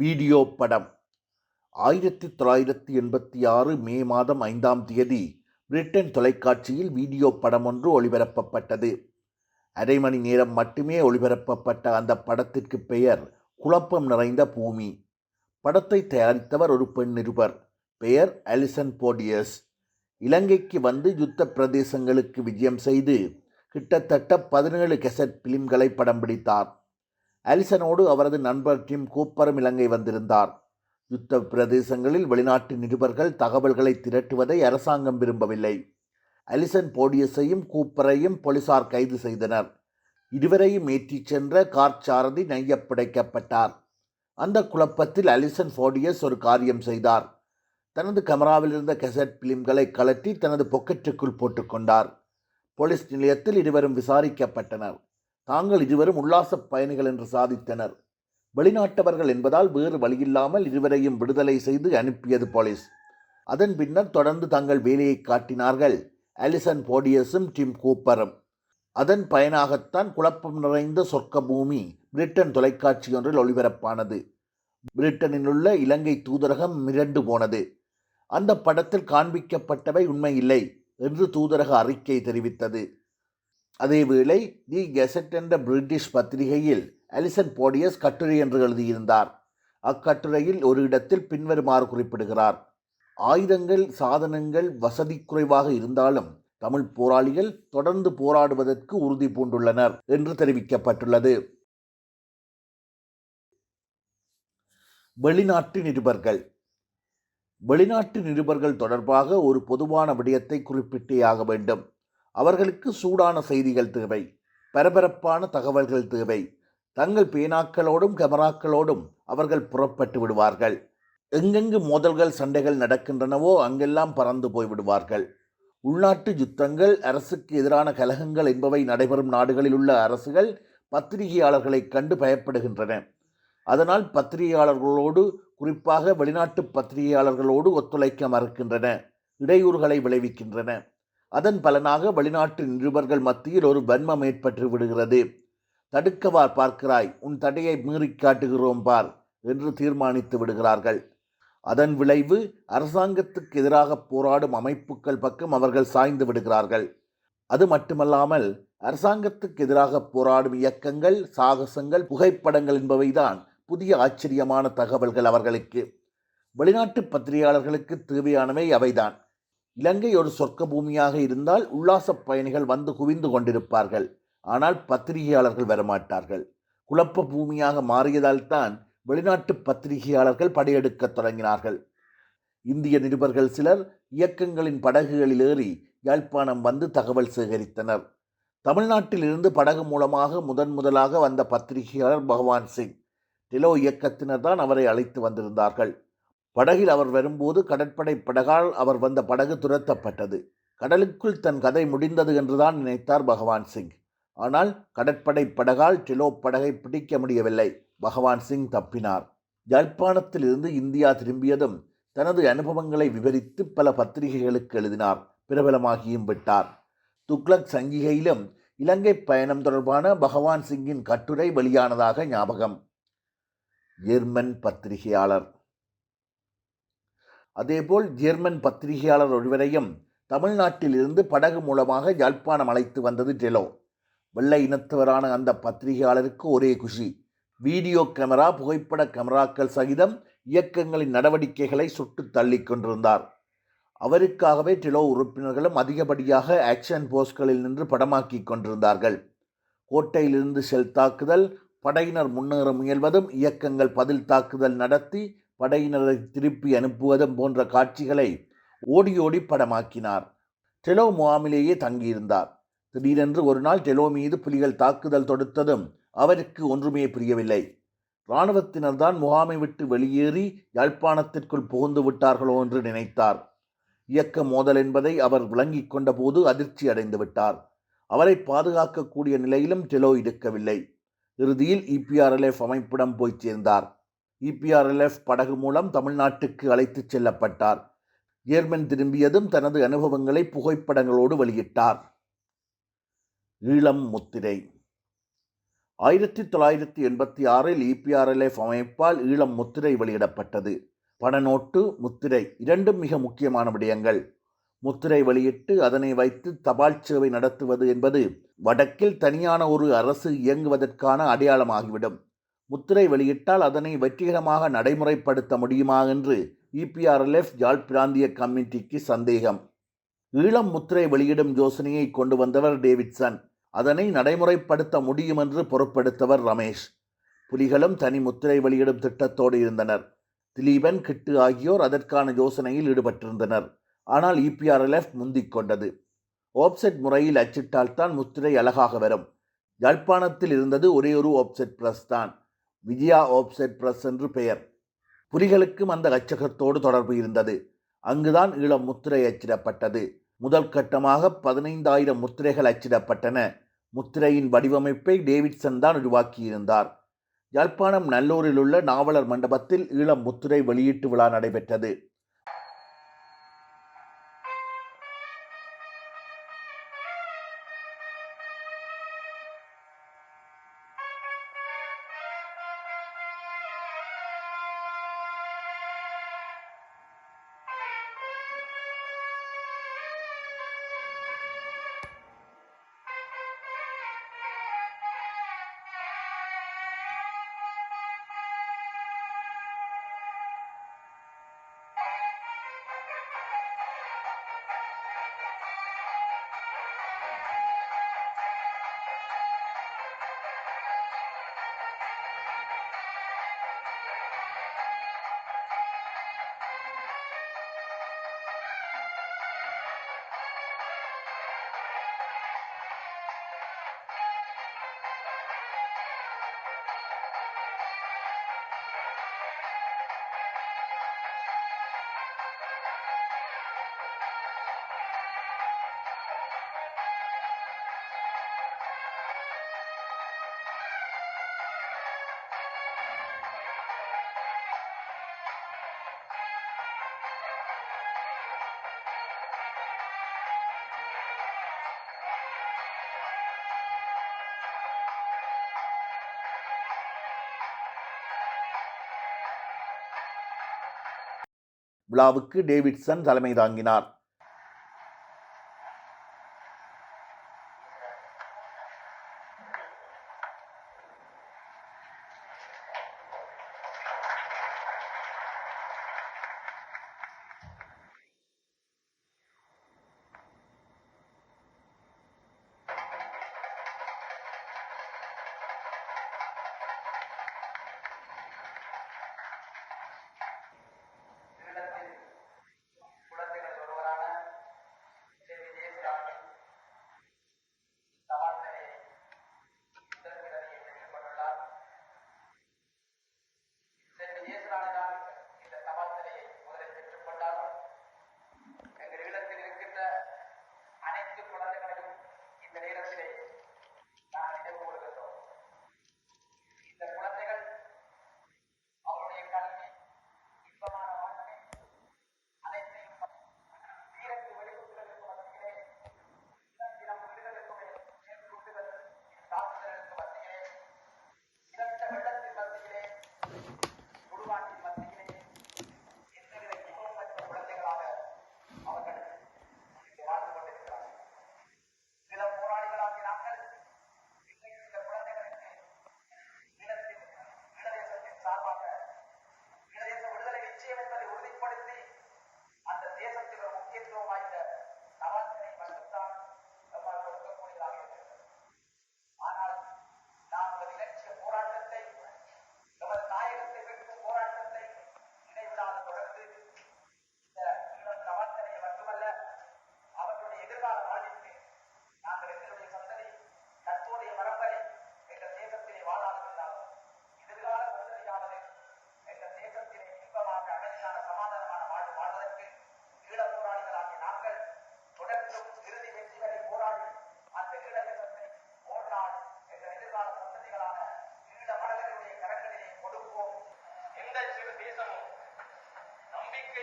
Video படம். ஆயிரத்தி தொள்ளாயிரத்தி எண்பத்தி ஆறு மே மாதம் ஐந்தாம் தேதி பிரிட்டன் தொலைக்காட்சியில் வீடியோ படம் ஒன்று ஒளிபரப்பப்பட்டது. அரை மணி நேரம் மட்டுமே ஒளிபரப்பப்பட்ட அந்த படத்திற்கு பெயர் குழப்பம் நிறைந்த பூமி. படத்தை தயாரித்தவர் ஒரு பெண் நிருபர். பெயர் அலிசன் போடியஸ். இலங்கைக்கு வந்து யுத்த பிரதேசங்களுக்கு விஜயம் செய்து கிட்டத்தட்ட பதினேழு கெசட் பிலிம்களை படம் பிடித்தார். அலிசனோடு அவரது நண்பர் டிம் கூப்பரும் இலங்கை வந்திருந்தார். யுத்த பிரதேசங்களில் வெளிநாட்டு நிருபர்கள் தகவல்களை திரட்டுவதை அரசாங்கம் விரும்பவில்லை. அலிசன் போடியஸையும் கூப்பரையும் போலீசார் கைது செய்தனர். இருவரையும் ஏற்றிச் சென்ற கார் சாரதி நையப்படைக்கப்பட்டார் அந்த குழப்பத்தில் அலிசன் போடியஸ் ஒரு காரியம் செய்தார். தனது கமராவில் இருந்த கெசட் பிலிம்களை கலட்டி தனது பொக்கெட்டுக்குள் போட்டுக்கொண்டார் போலீஸ் நிலையத்தில் இருவரும் விசாரிக்கப்பட்டனர். தாங்கள் இருவரும் உல்லாசப் பயணிகள் என்று சாதித்தனர். வெளிநாட்டவர்கள் என்பதால் வேறு வழியில்லாமல் இருவரையும் விடுதலை செய்து அனுப்பியது போலீஸ். அதன் பின்னர் தொடர்ந்து தங்கள் வேலையை காட்டினார்கள் அலிசன் போடியஸும் டிம் கூப்பரும். அதன் பயனாகத்தான் குழப்பம் நிறைந்த சொர்க்க பூமி பிரிட்டன் தொலைக்காட்சி ஒன்றில் ஒளிபரப்பானது. பிரிட்டனில் உள்ள இலங்கை தூதரகம் மிரண்டு போனது. அந்த படத்தில் காண்பிக்கப்பட்டவை உண்மையில்லை என்று தூதரக அறிக்கை தெரிவித்தது. அதேவேளை தி கெசட் என்ற பிரிட்டிஷ் பத்திரிகையில் அலிசன் போடியஸ் கட்டுரை என்று எழுதியிருந்தார். அக்கட்டுரையில் ஒரு இடத்தில் பின்வருமாறு குறிப்பிடுகிறார். ஆயுதங்கள் சாதனங்கள் வசதி குறைவாக இருந்தாலும் தமிழ் போராளிகள் தொடர்ந்து போராடுவதற்கு உறுதி பூண்டுள்ளனர் என்று தெரிவிக்கப்பட்டுள்ளது. வெளிநாட்டு நிருபர்கள். வெளிநாட்டு நிருபர்கள் தொடர்பாக ஒரு பொதுவான விடயத்தை குறிப்பிட்டே ஆக வேண்டும். அவர்களுக்கு சூடான செய்திகள் தேவை பரபரப்பான தகவல்கள் தேவை. தங்கள் பேனாக்களோடும் கேமராக்களோடும் அவர்கள் புறப்பட்டு விடுவார்கள். எங்கெங்கு மோதல்கள் சண்டைகள் நடக்கின்றனவோ அங்கெல்லாம் பறந்து போய் விடுவார்கள். உள்நாட்டு யுத்தங்கள் அரசுக்கு எதிரான கலகங்கள் என்பவை நடைபெறும் நாடுகளில் உள்ள அரசுகள் பத்திரிகையாளர்களை கண்டு பயப்படுகின்றன. அதனால் பத்திரிகையாளர்களோடு குறிப்பாக வெளிநாட்டு பத்திரிகையாளர்களோடு ஒத்துழைக்க மறுக்கின்றன இடையூறுகளை விளைவிக்கின்றன. அதன் பலனாக வெளிநாட்டு நிருபர்கள் மத்தியில் ஒரு வன்மம் ஏற்பட்டு விடுகிறது. தடுக்கவார் பார்க்கிறாய் உன் தடையை மீறி காட்டுகிறோம் பார் என்று தீர்மானித்து விடுகிறார்கள். அதன் விளைவு அரசாங்கத்துக்கு எதிராக போராடும் அமைப்புகள் பக்கம் அவர்கள் சாய்ந்து விடுகிறார்கள். அது மட்டுமல்லாமல் அரசாங்கத்துக்கு எதிராக போராடும் இயக்கங்கள் சாகசங்கள் புகைப்படங்கள் என்பவைதான் புதிய ஆச்சரியமான தகவல்கள் அவர்களுக்கு. வெளிநாட்டு பத்திரிகையாளர்களுக்கு தேவையானவை அவைதான். இலங்கை ஒரு சொர்க்க பூமியாக இருந்தால் உல்லாசப் பயணிகள் வந்து குவிந்து கொண்டிருப்பார்கள். ஆனால் பத்திரிகையாளர்கள் வரமாட்டார்கள். குழப்ப பூமியாக மாறியதால் தான் வெளிநாட்டு பத்திரிகையாளர்கள் படையெடுக்கத் தொடங்கினார்கள். இந்திய நிருபர்கள் சிலர் இயக்கங்களின் படகுகளில் ஏறி யாழ்ப்பாணம் வந்து தகவல் சேகரித்தனர். தமிழ்நாட்டிலிருந்து படகு மூலமாக முதன் முதலாக வந்த பத்திரிகையாளர் பகவான் சிங். திலோ இயக்கத்தினர் தான் அவரை அழைத்து வந்திருந்தார்கள். படகில் அவர் வரும்போது கடற்படை படகால் அவர் வந்த படகு துரத்தப்பட்டது. கடலுக்குள் தன் கதை முடிந்தது என்றுதான் நினைத்தார் பகவான் சிங். ஆனால் கடற்படை படகால் டிலோ படகை பிடிக்க முடியவில்லை. பகவான் சிங் தப்பினார். யாழ்ப்பாணத்தில் இருந்து இந்தியா திரும்பியதும் தனது அனுபவங்களை விவரித்து பல பத்திரிகைகளுக்கு எழுதினார். பிரபலமாகியும் விட்டார். துக்ளக் சங்கிகையிலும் இலங்கை பயணம் தொடர்பான பகவான் சிங்கின் கட்டுரை வெளியானதாக ஞாபகம். ஜெர்மன் பத்திரிகையாளர். அதேபோல் ஜெர்மன் பத்திரிகையாளர் ஒருவரையும் தமிழ்நாட்டிலிருந்து படகு மூலமாக யாழ்ப்பாணம் அழைத்து வந்தது டெலோ. வெள்ளை இனத்தவரான அந்த பத்திரிகையாளருக்கு ஒரே குஷி. வீடியோ கேமரா புகைப்பட கேமராக்கள் சகிதம் இயக்கங்களின் நடவடிக்கைகளை சுட்டு தள்ளி கொண்டிருந்தார். அவருக்காகவே டிலோ உறுப்பினர்களும் அதிகப்படியாக ஆக்ஷன் போஸ்ட்களில் நின்று படமாக்கி கொண்டிருந்தார்கள். கோட்டையிலிருந்து செல் தாக்குதல் படையினர் முன்னேற முயல்வதும் இயக்கங்கள் பதில் தாக்குதல் நடத்தி படையினரை திருப்பி அனுப்புவதும் போன்ற காட்சிகளை ஓடி ஓடி படமாக்கினார். டெலோ முகாமிலேயே தங்கியிருந்தார். திடீரென்று ஒரு நாள் டெலோ மீது புலிகள் தாக்குதல் தொடுத்ததும் அவருக்கு ஒன்றுமே புரியவில்லை. இராணுவத்தினர் தான் முகாமை விட்டு வெளியேறி யாழ்ப்பாணத்திற்குள் புகுந்து விட்டார்களோ என்று நினைத்தார். இயக்க மோதல் என்பதை அவர் விளங்கிக் கொண்டபோது அதிர்ச்சி அடைந்து விட்டார். அவரை பாதுகாக்கக்கூடிய நிலையிலும் டெலோ இருக்கவில்லை. இறுதியில் இபிஆர்எல்எஃப் அமைப்பிடம் போய் சேர்ந்தார். இபிஆர்எல்எஃப் படகு மூலம் தமிழ்நாட்டுக்கு அழைத்துச் செல்லப்பட்டார். ஜேர்மன் திரும்பியதும் தனது அனுபவங்களை புகைப்படங்களோடு வெளியிட்டார். ஈழம் முத்திரை ஆயிரத்தி தொள்ளாயிரத்தி எண்பத்தி ஆறில் இபிஆர்எல்எஃப் அமைப்பால் ஈழம் முத்திரை வெளியிடப்பட்டது. பணநோட்டு முத்திரை இரண்டும் மிக முக்கியமான விடயங்கள். முத்திரை வெளியிட்டு அதனை வைத்து தபால் சேவை நடத்துவது என்பது வடக்கில் தனியான ஒரு அரசு இயங்குவதற்கான அடையாளமாகிவிடும். முத்திரை வெளியிட்டால் அதனை வெற்றிகரமாக நடைமுறைப்படுத்த முடியுமா என்று இபிஆர்எல்எஃப் யாழ் பிராந்திய கமிட்டிக்கு சந்தேகம். ஈழம் முத்திரை வெளியிடும் யோசனையை கொண்டு வந்தவர் டேவிட்சன். அதனை நடைமுறைப்படுத்த முடியும் என்று பொறுப்படுத்தவர் ரமேஷ். புலிகளும் தனி முத்திரை வெளியிடும் திட்டத்தோடு இருந்தனர். திலீபன் கிட்டு ஆகியோர் அதற்கான யோசனையில் ஈடுபட்டிருந்தனர். ஆனால் இபிஆர்எல்எஃப் முந்திக் கொண்டது. ஓப்செட் முறையில் அச்சிட்டால்தான் முத்திரை அழகாக வரும். யாழ்ப்பாணத்தில் இருந்தது ஒரே ஒரு ஓப்செட் பிரஸ் தான் விஜயா ஓப்செட் பிரஸ் என்று பெயர். புலிகளுக்கும் அந்த அச்சகத்தோடு தொடர்பு இருந்தது. அங்குதான் ஈழம் முத்திரை அச்சிடப்பட்டது. முதல் கட்டமாக பதினைந்தாயிரம் முத்திரைகள் அச்சிடப்பட்டன. முத்திரையின் வடிவமைப்பை டேவிட்சன் தான் உருவாக்கியிருந்தார். யாழ்ப்பாணம் நல்லூரில் உள்ள நாவலர் மண்டபத்தில் ஈழம் முத்திரை வெளியீட்டு விழா நடைபெற்றது. விழாவுக்கு டேவிட்சன் தலைமை தாங்கினார்.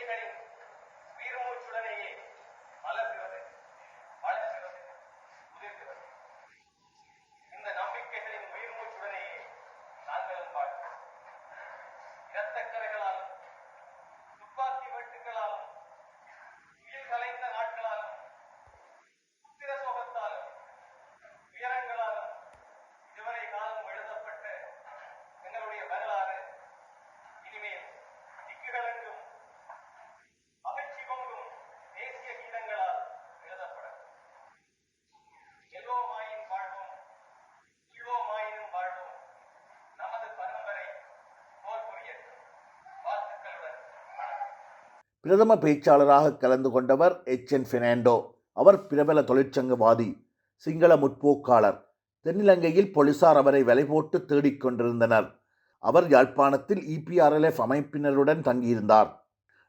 நம்பிக்கைகளின் பிரதம பேச்சாளராக கலந்து கொண்டவர் எச் என் பெர்னாண்டோ அவர் பிரபல தொழிற்சங்கவாதி சிங்கள முற்போக்காளர். தென்னிலங்கையில் போலீசார் அவரை விலை போட்டு தேடிக் கொண்டிருந்தனர். அவர் யாழ்ப்பாணத்தில் இபிஆர்எல்எஃப் அமைப்பினருடன் தங்கியிருந்தார்.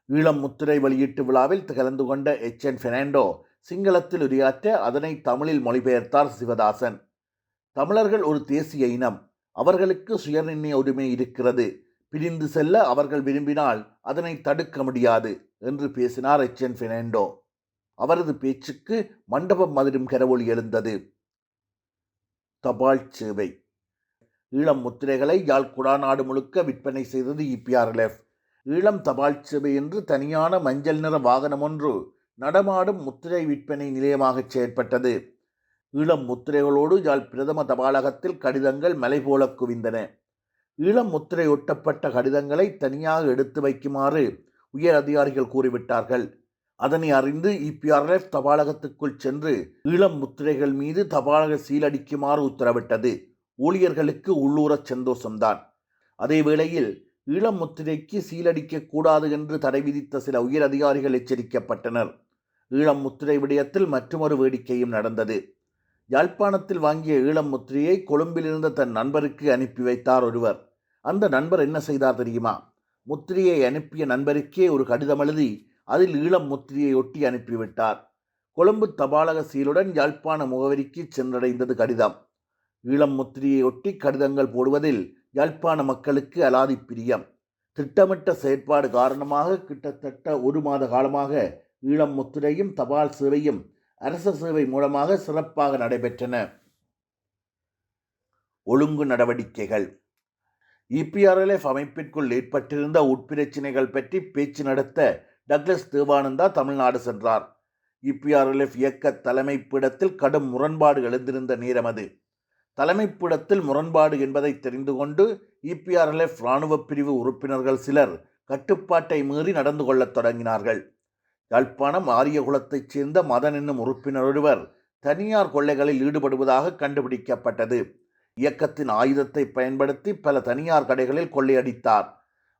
ஈழம் முத்திரை வெளியீட்டு விழாவில் கலந்து கொண்ட எச் என் பெர்னாண்டோ சிங்களத்தில் உரையாற்ற அதனை தமிழில் மொழிபெயர்த்தார் சிவதாசன். தமிழர்கள் ஒரு தேசிய இனம். அவர்களுக்கு சுயநிர்ணய உரிமை இருக்கிறது. பிரிந்து செல்ல அவர்கள் விரும்பினால் அதனை தடுக்க முடியாது என்று பேசினார் எச்என் பெர்னாண்டோ. அவரது பேச்சுக்கு மண்டபம் மதிரும் கரவொலி எழுந்தது. தபால் சேவை. ஈழம் முத்திரைகளை யாழ் குடாநாடு முழுக்க விற்பனை செய்தது இபிஆர்எல்எஃப் ஈழம் தபால் சேவை என்று தனியான மஞ்சள் நிற வாகனம் ஒன்று நடமாடும் முத்திரை விற்பனை நிலையமாக செயற்பட்டது. ஈழம் முத்திரைகளோடு யாழ் பிரதம தபாலகத்தில் கடிதங்கள் மலை போல குவிந்தன. ஈழம் முத்திரை ஒட்டப்பட்ட கடிதங்களை தனியாக எடுத்து வைக்குமாறு உயர் அதிகாரிகள் கூறிவிட்டார்கள். அதனை அறிந்து இபிஆர்எஃப் தபாலகத்துக்குள் சென்று ஈழம் முத்திரைகள் மீது தபாலக சீலடிக்குமாறு உத்தரவிட்டது. ஊழியர்களுக்கு உள்ளூரச் சந்தோஷம்தான். அதே வேளையில் ஈழம் முத்திரைக்கு சீலடிக்க கூடாது என்று தடை விதித்த சில உயர் அதிகாரிகள் எச்சரிக்கப்பட்டனர். ஈழம் முத்திரை விடயத்தில் மற்றொரு வேடிக்கையும் நடந்தது. யாழ்ப்பாணத்தில் வாங்கிய ஈழம் முத்திரையை கொழும்பிலிருந்து தன் நண்பருக்கு அனுப்பி வைத்தார் ஒருவர். அந்த நண்பர் என்ன செய்தார் தெரியுமா? முத்திரையை அனுப்பிய நண்பருக்கே ஒரு கடிதம் எழுதி அதில் ஈழம் முத்திரையை ஒட்டி அனுப்பிவிட்டார் கொழும்பு தபாலக சீலுடன் யாழ்ப்பாண முகவரிக்கு சென்றடைந்தது கடிதம். ஈழம் முத்திரையை ஒட்டி கடிதங்கள் போடுவதில் யாழ்ப்பாண மக்களுக்கு அலாதி பிரியம். திட்டமிட்ட செயற்பாடு காரணமாக கிட்டத்தட்ட ஒரு மாத காலமாக ஈழம் முத்திரையும் தபால் சேவையும் அரச சேவை மூலமாக சிறப்பாக நடைபெற்றன. ஒழுங்கு நடவடிக்கைகள். இபிஆர்எல்எஃப் அமைப்பிற்குள் ஏற்பட்டிருந்த உட்பிரச்சினைகள் பற்றி பேச்சு நடத்த டக்ளஸ் தேவானந்தா தமிழ்நாடு சென்றார். இபிஆர்எல்எஃப் இயக்க தலைமைப்பிடத்தில் கடும் முரண்பாடு எழுந்திருந்த நேரம் அது. தலைமைப்பிடத்தில் முரண்பாடு என்பதை தெரிந்து கொண்டு இபிஆர்எல்எஃப் இராணுவ பிரிவு உறுப்பினர்கள் சிலர் கட்டுப்பாட்டை மீறி நடந்து கொள்ளத் தொடங்கினார்கள். யாழ்ப்பாணம் ஆரியகுலத்தைச் சேர்ந்த மதன் என்னும் உறுப்பினர் ஒருவர் தனியார் கொள்ளைகளில் ஈடுபடுவதாக கண்டுபிடிக்கப்பட்டது. இயக்கத்தின் ஆயுதத்தை பயன்படுத்தி பல தனியார் கடைகளில் கொள்ளையடித்தார்.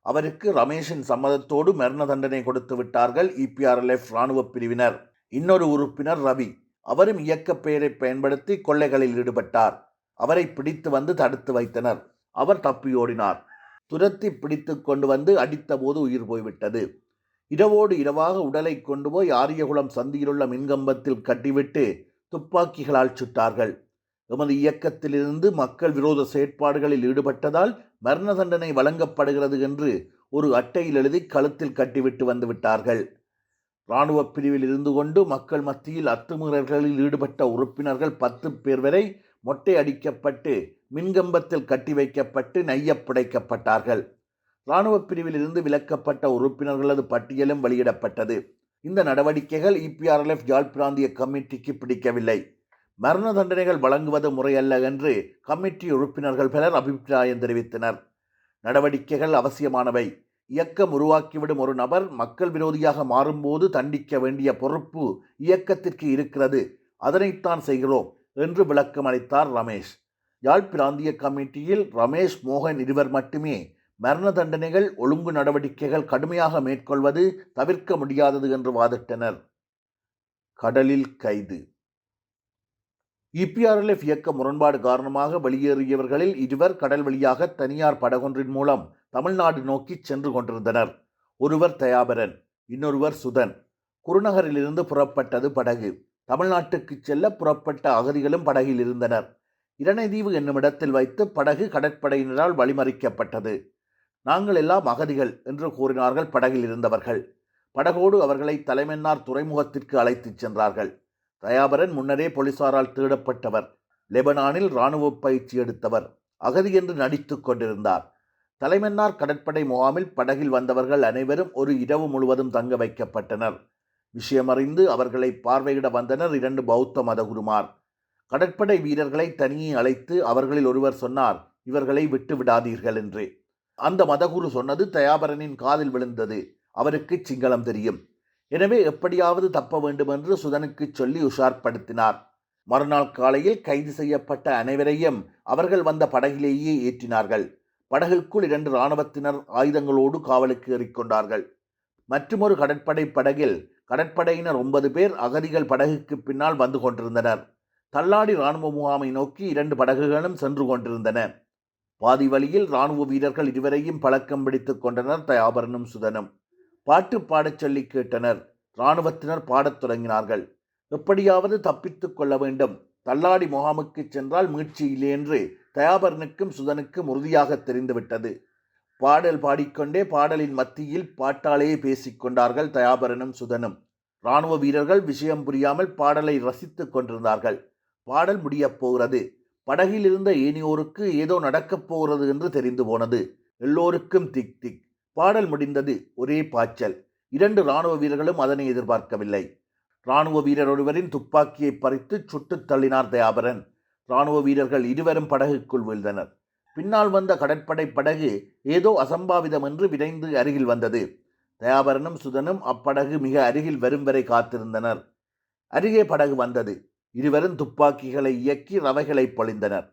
அவருக்கு ரமேஷின் சம்மதத்தோடு மரண தண்டனை கொடுத்து விட்டார்கள் இபிஆர்எல்எஃப் இராணுவ பிரிவினர். இன்னொரு உறுப்பினர் ரவி அவரும் இயக்க பெயரை பயன்படுத்தி கொள்ளைகளில் ஈடுபட்டார். அவரை பிடித்து வந்து தடுத்து வைத்தனர். அவர் தப்பியோடினார். துரத்தி பிடித்து கொண்டு வந்து அடித்தபோது உயிர் போய்விட்டது. இரவோடு இரவாக உடலை கொண்டு போய் ஆரியகுளம் சந்தியிலுள்ள மின்கம்பத்தில் கட்டிவிட்டு துப்பாக்கிகளால் சுட்டார்கள். எமது இயக்கத்திலிருந்து மக்கள் விரோத செயற்பாடுகளில் ஈடுபட்டதால் மரண தண்டனை வழங்கப்படுகிறது என்று ஒரு அட்டையில் எழுதி கழுத்தில் கட்டிவிட்டு வந்துவிட்டார்கள் இராணுவ பிரிவில் இருந்து கொண்டு மக்கள் மத்தியில் அத்துமீறல்களில் ஈடுபட்ட உறுப்பினர்கள் பத்து பேர் வரை மொட்டை அடிக்கப்பட்டு மின்கம்பத்தில் கட்டி வைக்கப்பட்டு நையப் புடைக்கப்பட்டார்கள் இராணுவ பிரிவிலிருந்து விலக்கப்பட்ட உறுப்பினர்களது பட்டியலும் வெளியிடப்பட்டது. இந்த நடவடிக்கைகள் இபிஆர்எல்எஃப் யாழ் பிராந்திய கமிட்டிக்கு பிடிக்கவில்லை. மரண தண்டனைகள் வழங்குவது முறையல்ல என்று கமிட்டி உறுப்பினர்கள் பலர் அபிப்பிராயம் தெரிவித்தனர். நடவடிக்கைகள் அவசியமானவை. இயக்கம் உருவாக்கிவிடும் ஒரு நபர் மக்கள் விரோதியாக மாறும்போது தண்டிக்க வேண்டிய பொறுப்பு இயக்கத்திற்கு இருக்கிறது. அதனைத்தான் செய்கிறோம் என்று விளக்கம் அளித்தார் ரமேஷ். யாழ் பிராந்திய கமிட்டியில் ரமேஷ் மோகன் இருவர் மட்டுமே மரண தண்டனைகள் ஒழுங்கு நடவடிக்கைகள் கடுமையாக மேற்கொள்வது தவிர்க்க முடியாதது என்று வாதிட்டனர். கடலில் கைது. இபிஆர்எல்எஃப் இயக்க முரண்பாடு காரணமாக வெளியேறியவர்களில் இருவர் கடல் வழியாக தனியார் படகொன்றின் மூலம் தமிழ்நாடு நோக்கி சென்று கொண்டிருந்தனர். ஒருவர் தயாபரன் இன்னொருவர் சுதன். குருநகரிலிருந்து புறப்பட்டது படகு. தமிழ்நாட்டுக்கு செல்ல புறப்பட்ட அகதிகளும் படகில் இருந்தனர். இரணைதீவு என்னும் இடத்தில் வைத்து படகு கடற்படையினரால் வழிமறிக்கப்பட்டது. நாங்கள் எல்லாம் அகதிகள் என்று கூறினார்கள் படகில் இருந்தவர்கள். படகோடு அவர்களை தலைமன்னார் துறைமுகத்திற்கு அழைத்துச் சென்றார்கள். தயாபரன் முன்னரே போலீசாரால் தேடப்பட்டவர் லெபனானில் இராணுவ பயிற்சி எடுத்தவர். அகதி என்று நடித்துக் கொண்டிருந்தார். தலைமன்னார் கடற்படை முகாமில் படகில் வந்தவர்கள் அனைவரும் ஒரு இரவு முழுவதும் தங்க வைக்கப்பட்டனர். விஷயமறிந்து அவர்களை பார்வையிட வந்தனர் இரண்டு பௌத்த மதகுருமார். கடற்படை வீரர்களை தனியே அழைத்து அவர்களில் ஒருவர் சொன்னார் இவர்களை விட்டு விடாதீர்கள் என்று. அந்த மதகுரு சொன்னது தயாபரனின் காதில் விழுந்தது. அவருக்கு சிங்களம் தெரியும். எனவே எப்படியாவது தப்ப வேண்டுமென்று சுதனுக்கு சொல்லி உஷார்படுத்தினார். மறுநாள் காலையில் கைது செய்யப்பட்ட அனைவரையும் அவர்கள் வந்த படகிலேயே ஏற்றினார்கள். படகுக்குள் இரண்டு இராணுவத்தினர் ஆயுதங்களோடு காவலுக்கு ஏறிக்கொண்டார்கள் மற்றுமொரு கடற்படை படகில் கடற்படையினர் ஒன்பது பேர் அகதிகள் படகுக்கு பின்னால் வந்து கொண்டிருந்தனர். தள்ளாடி இராணுவ முகாமை நோக்கி இரண்டு படகுகளும் சென்று கொண்டிருந்தன. பாதி வழியில் இராணுவ வீரர்கள் இருவரையும் பழக்கம் பிடித்துக் கொண்டனர் தயாபரனும் சுதனும். பாட்டு பாடச் சொல்லி கேட்டனர். இராணுவத்தினர் பாடத் தொடங்கினார்கள். எப்படியாவது தப்பித்துக் கொள்ள வேண்டும். தள்ளாடி முகாமுக்கு சென்றால் மீட்சி இல்லை என்று தயாபரனுக்கும் சுதனுக்கும் உறுதியாக தெரிந்துவிட்டது. பாடல் பாடிக்கொண்டே பாடலின் மத்தியில் பாட்டாலேயே பேசிக் கொண்டார்கள் தயாபரனும் சுதனும். இராணுவ வீரர்கள் விஷயம் புரியாமல் பாடலை ரசித்துக் கொண்டிருந்தார்கள். பாடல் முடியப் போகிறது. படகில் இருந்த ஏனியோருக்கு ஏதோ நடக்கப் போகிறது என்று தெரிந்து போனது. எல்லோருக்கும் திக் திக். பாடல் முடிந்தது. ஒரே பாய்ச்சல். இரண்டு இராணுவ வீரர்களும் அதனை எதிர்பார்க்கவில்லை. இராணுவ வீரர் ஒருவரின் துப்பாக்கியை பறித்து சுட்டுத் தள்ளினார் தயாபரன். இராணுவ வீரர்கள் இருவரும் படகுக்குள் வீழ்ந்தனர். பின்னால் வந்த கடற்படை படகு ஏதோ அசம்பாவிதம் என்று விரைந்து அருகில் வந்தது. தயாபரனும் சுதனும் அப்படகு மிக அருகில் வரும் வரை காத்திருந்தனர். அருகே படகு வந்தது. இருவரும் துப்பாக்கிகளை இயக்கி ரவைகளை பொழிந்தனர்.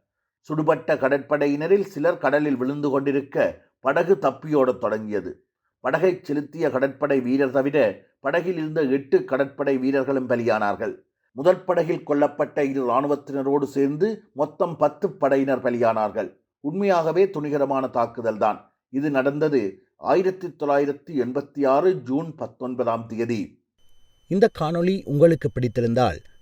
சுடுபட்ட கடற்படையினரில் சிலர் கடலில் விழுந்து கொண்டிருக்க படகு தப்பியோடத் தொடங்கியது. படகை செலுத்திய கடற்படை வீரர் தவிர படகில் இருந்த எட்டு கடற்படை வீரர்களும் பலியானார்கள். முதல் படகில் கொல்லப்பட்ட இரு இராணுவத்தினரோடு சேர்ந்து மொத்தம் பத்து படையினர் பலியானார்கள். உண்மையாகவே துணிகரமான தாக்குதல்தான் இது நடந்தது ஆயிரத்தி தொள்ளாயிரத்தி எண்பத்தி ஆறு ஜூன் பத்தொன்பதாம் தேதி. இந்த காணொளி உங்களுக்கு பிடித்திருந்தால்